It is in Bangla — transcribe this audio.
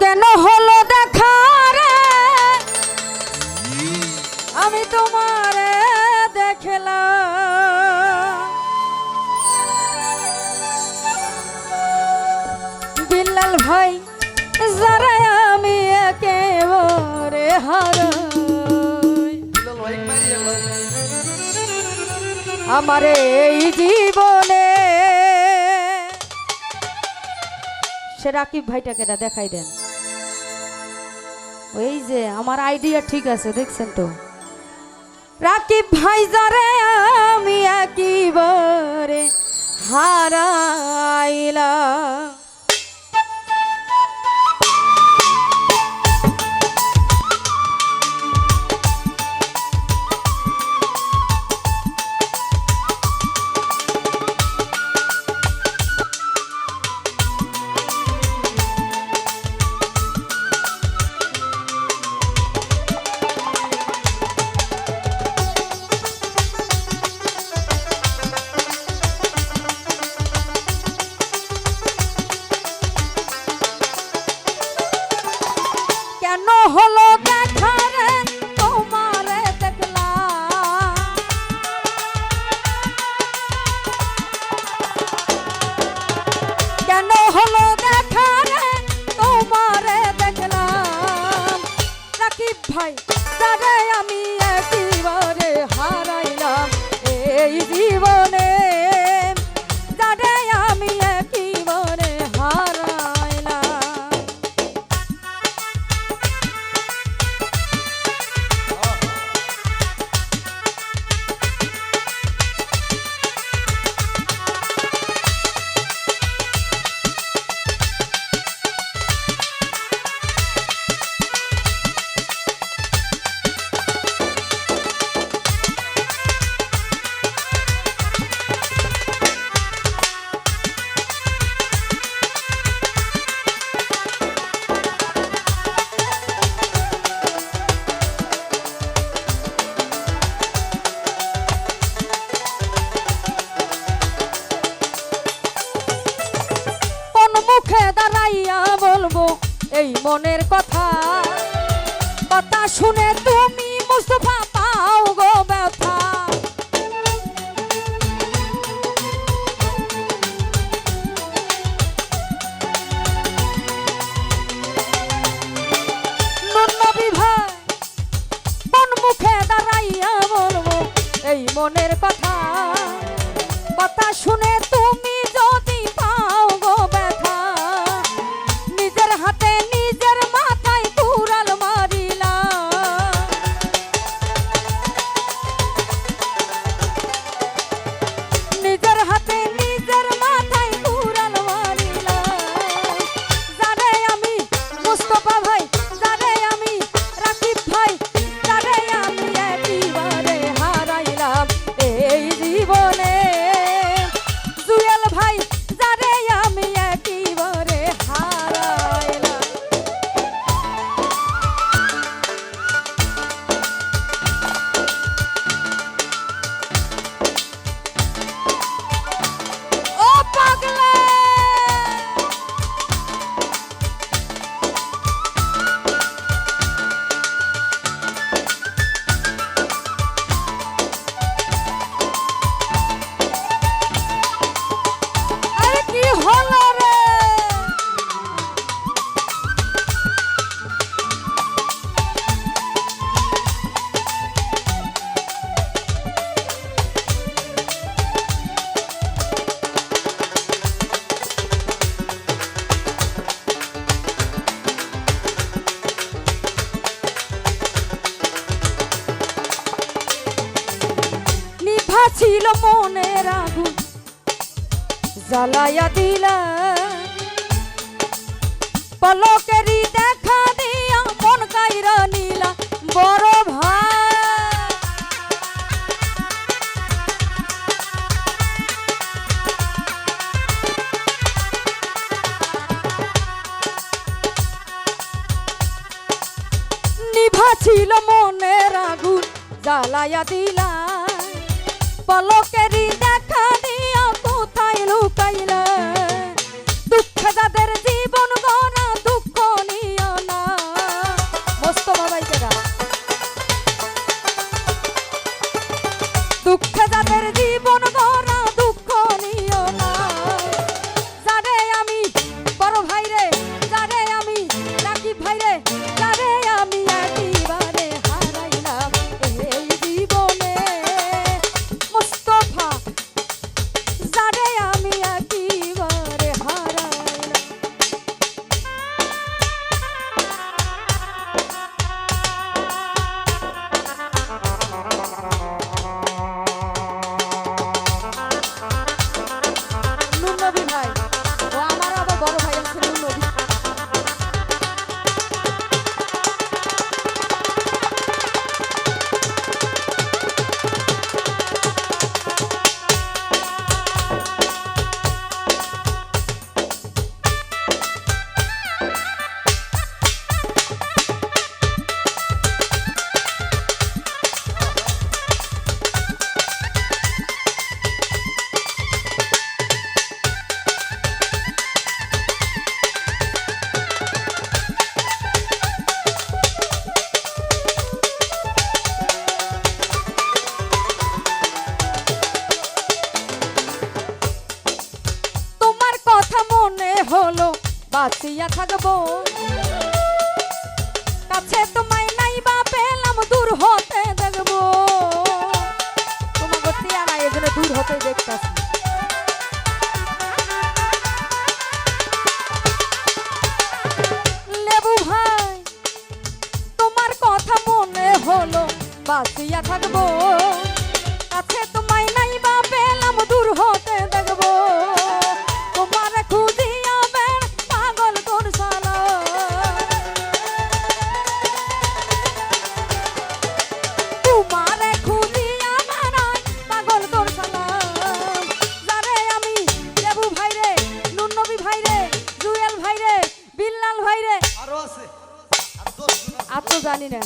কেন হলো দেখা রে? আমি তোমার দেখলাম। বিল্লাল ভাই যারা আমি একেবারে হারাই। আমার এই জীবনে সে রাকিব ভাইটাকে এটা দেখাই দেন। ওই যে, আমার আইডিয়া ঠিক আছে, দেখছেন তো। রাকিব ভাই যারে, আমি আকিবরে হারাইলাম। জীবনে মনের কথা ছিল মনের আগুন, জ্বালাইয়া দিলা। পলকেরই দেখা দিয়া মন কাইরা নিলা বড় ভাই। নিভা ছিল মনের আগুন, জ্বালাইয়া দিলা পলকেরই জানি না